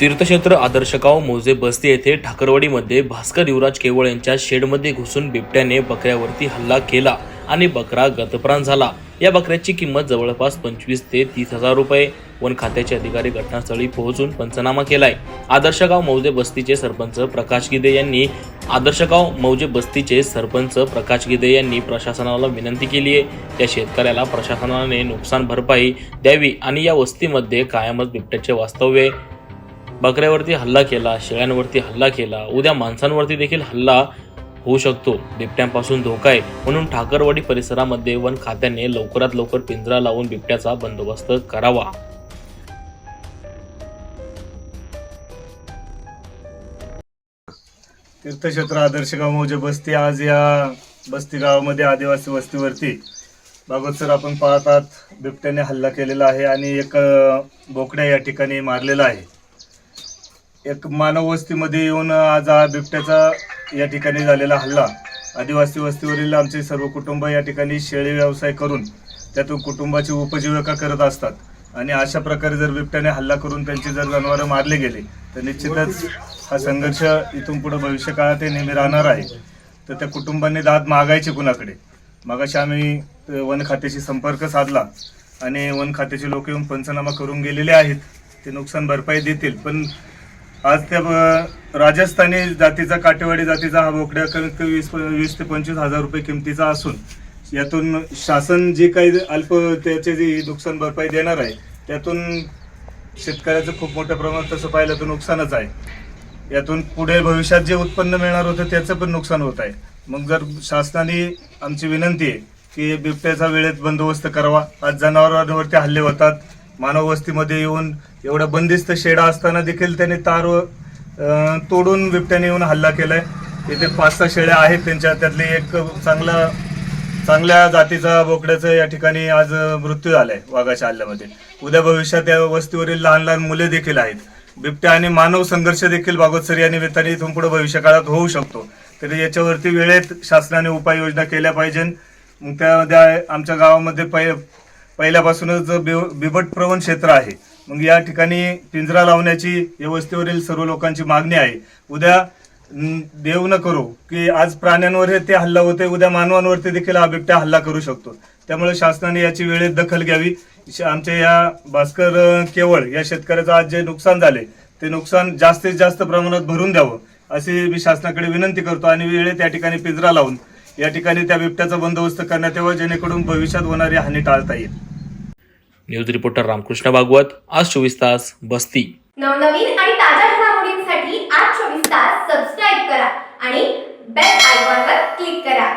तीर्थक्षेत्र आदर्शगाव मोजे मौजे बस्ती येथे ठाकरवाडीमध्ये भास्कर युवराज केवळ यांच्या शेडमध्ये घुसून बिबट्याने बकऱ्यावरती हल्ला केला आणि बकरा गतप्राण झाला. या बकऱ्याची किंमत जवळपास पंचवीस ते तीस हजार रुपये. वन खात्याचे अधिकारी घटनास्थळी पोहोचून पंचनामा केलाय. आदर्शगाव मौजे बस्तीचे सरपंच प्रकाश गिदे यांनी आदर्शगाव मौजे बस्तीचे सरपंच प्रकाश गिदे यांनी प्रशासनाला विनंती केली आहे. त्या शेतकऱ्याला प्रशासनाने नुकसान भरपाई द्यावी आणि या वस्तीमध्ये कायमच बिबट्याचे वास्तव्य आहे. बकऱ्यावरती हल्ला केला शेळ्यांवरती हल्ला केला उद्या माणसांवरती देखील हल्ला होऊ शकतो. बिबट्यांपासून धोका आहे. म्हणून ठाकरवाडी परिसरामध्ये वन खात्याने लवकरात लवकर पिंजरा लावून बिबट्याचा बंदोबस्त करावा. तीर्थक्षेत्र आदर्श गाव मौजे बस्ती आज या बस्ती गावामध्ये आदिवासी वस्तीवरती भागवत सर आपण पाहतात बिबट्याने हल्ला केलेला आहे आणि एक बोकड्या या ठिकाणी मारलेला आहे. एक मानव वस्तीमध्ये येऊन आज हा बिबट्याचा या ठिकाणी झालेला हल्ला. आदिवासी वस्तीवरील आमचे सर्व कुटुंब या ठिकाणी शेळी व्यवसाय करून त्यातून कुटुंबाची उपजीविका करत असतात. आणि अशा प्रकारे जर बिबट्याने हल्ला करून त्यांची जर जनावरं मारले गेले तर निश्चितच हा संघर्ष इथून पुढे भविष्य काळात हे नेहमी राहणार आहे. तर त्या कुटुंबांनी दाद मागायचे कुणाकडे? मागाशी आम्ही वन खात्याशी संपर्क साधला आणि वन खात्याचे लोक येऊन पंचनामा करून गेलेले आहेत. ते नुकसान भरपाई देतील. पण आज त्या ब- राजस्थानी जातीचा काटेवाडी जातीचा हा बोकड्या कमीत कमी वीस वीस ते पंचवीस हजार रुपये किमतीचा असून यातून शासन जे काही अल्प त्याचे जे नुकसान भरपाई देणार आहे त्यातून शेतकऱ्याचं खूप मोठ्या प्रमाणात तसं पाहिलं तर नुकसानच आहे. यातून पुढे भविष्यात जे उत्पन्न मिळणार होतं त्याचं पण नुकसान होत आहे. मग जर शासनाने आमची विनंती आहे की बिबट्याचा वेळेत बंदोबस्त करावा. आज जनावरांवरती हल्ले होतात. मानव वस्तीमध्ये येऊन एवढा बंदिस्त शेडा असताना देखील त्याने तार तोडून बिबट्याने येऊन हल्ला केलाय. इथे पाच सहा शेळ्या आहेत त्यांच्या त्यातली एक चांगला चांगल्या जातीचा बोकड्याचा या ठिकाणी आज मृत्यू झालाय वाघाच्या हल्ल्यामध्ये. उद्या भविष्यात या वस्तीवरील लहान लहान मुले देखील आहेत. बिबट्या आणि मानव संघर्ष देखील बागोत्सर या निमित्ताने इथून पुढे भविष्यकाळात होऊ शकतो. तरी याच्यावरती वेळेत शासनाने उपाययोजना केल्या पाहिजे मग त्यामध्ये आमच्या गावामध्ये पहि पहिल्यापासूनच बिव- बिबट प्रवण क्षेत्र आहे मग या ठिकाणी पिंजरा लावण्याची व्यवस्थेवरील सर्व लोकांची मागणी आहे. उद्या देव न करो की आज प्राण्यांवर ते हल्ला होते उद्या मानवांवरती देखील हा बिबट्या हल्ला करू शकतो. त्यामुळे शासनाने याची वेळेत दखल घ्यावी. श- आमच्या या भास्कर केवळ या शेतकऱ्याचं आज जे नुकसान झाले ते नुकसान जास्तीत जास्त प्रमाणात भरून द्यावं अशी मी शासनाकडे विनंती करतो आणि वेळेत या ठिकाणी पिंजरा लावून या ठिकाणी त्या बिबट्याचा बंदोबस्त करण्यात यावा जेणेकरून भविष्यात होणारी हानी टाळता येईल. न्यूज रिपोर्टर रामकृष्ण भागवत आज चोवीस तास बस्ती. नवनवीन आणि ताज्या घडामोडींसाठी आज चोवीस तास सबस्क्राईब करा आणि बेल आयकॉनवर क्लिक करा.